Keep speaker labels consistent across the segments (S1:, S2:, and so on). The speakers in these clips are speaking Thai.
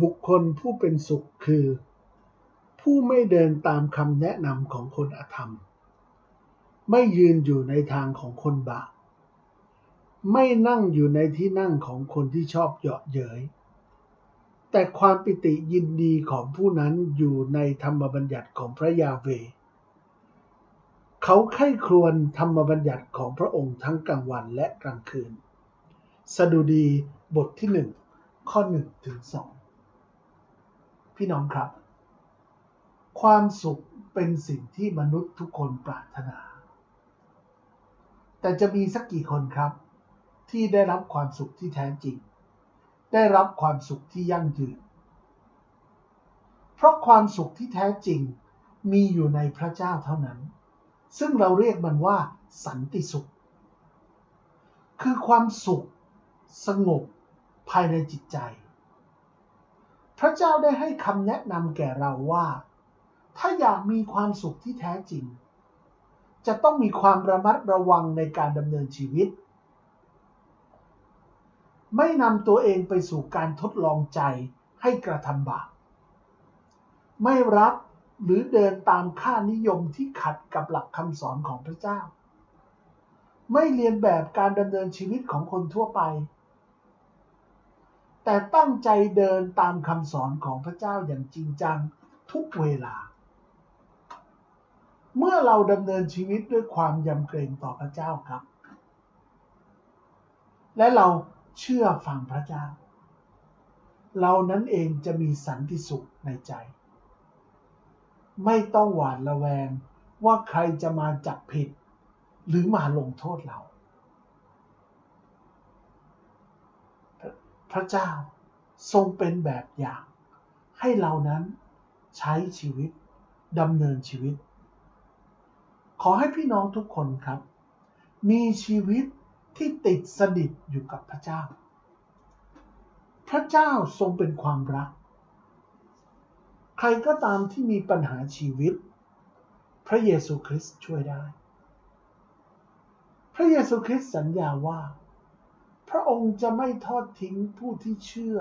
S1: บุคคลผู้เป็นสุขคือ ผู้ไม่เดินตามคำแนะนำของคนอธรรม ไม่ยืนอยู่ในทางของคนบาปไม่นั่งอยู่ในที่นั่งของคนที่ชอบเหยาะเย้ยแต่ความปิติยินดีของผู้นั้นอยู่ในธรรมบัญญัติของพระยาเว เขาไข้ครวญธรรมบัญญัติของพระองค์ทั้งกลางวันและกลางคืน สดุดีบทที่หนึ่งข้อหนึ่งถึงสอง พี่น้องครับ ความสุขเป็นสิ่งที่มนุษย์ทุกคนปรารถนา แต่จะมีสักกี่คนครับ ที่ได้รับความสุขที่แท้จริง ได้รับความสุขที่ยั่งยืน เพราะความสุขที่แท้จริงมีอยู่ในพระเจ้าเท่านั้น ซึ่งเราเรียกมันว่า สันติสุข คือความสุขสงบภายในจิตใจ พระเจ้าได้ให้คำแนะนำแก่เราว่า ถ้าอยากมีความสุขที่แท้จริง จะต้องมีความระมัดระวังในการดำเนินชีวิต ไม่นำตัวเองไปสู่การทดลองใจให้กระทำบาปไม่รับหรือเดินตามค่านิยมที่ขัดกับหลักคำสอนของพระเจ้า ไม่เรียนแบบการดำเนินชีวิตของคนทั่วไป แต่ตั้งใจเดินตามคำสอนของพระเจ้าอย่างจริงจังทุกเวลา เมื่อเราดำเนินชีวิตด้วยความยำเกรงต่อพระเจ้าครับ และเราเชื่อฟังพระเจ้า เรานั้นเองจะมีสันติสุขในใจ ไม่ต้องหวาดระแวงว่าใครจะมาจับผิด หรือมาลงโทษเรา พระเจ้าทรงเป็นแบบอย่าง ให้เรานั้นใช้ชีวิตดำเนินชีวิต ขอให้พี่น้องทุกคนครับ มีชีวิตที่ติดสนิทอยู่กับพระเจ้า พระเจ้าทรงเป็นความรัก ใครก็ตามที่มีปัญหาชีวิต พระเยซูคริสต์ช่วยได้ พระเยซูคริสต์สัญญาว่า พระองค์จะไม่ทอดทิ้งผู้ที่เชื่อ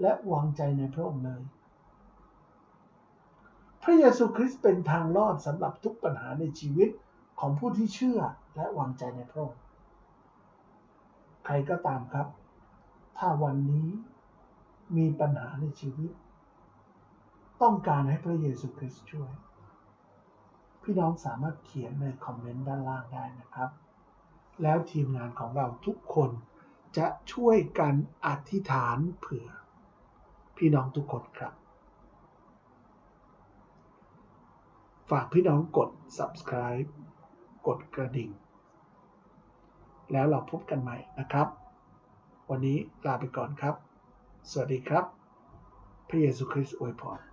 S1: และวางใจในพระองค์เลย พระเยซูคริสต์เป็นทางรอดสำหรับทุกปัญหาในชีวิตของผู้ที่เชื่อและวางใจในพระองค์ ใครก็ตามครับ ถ้าวันนี้มีปัญหาในชีวิต ต้องการให้พระเยซูคริสต์ช่วย พี่น้องสามารถเขียนในคอมเมนต์ด้านล่างได้นะครับ แล้วทีมงานของเราทุกคน จะช่วยกันอธิษฐานเผื่อ พี่น้องทุกคนครับ ฝากพี่น้องกด subscribe กดกระดิ่ง แล้วเราพบกันใหม่นะครับ วันนี้ลาไปก่อนครับ สวัสดีครับ พระเยซูคริสต์อวยพร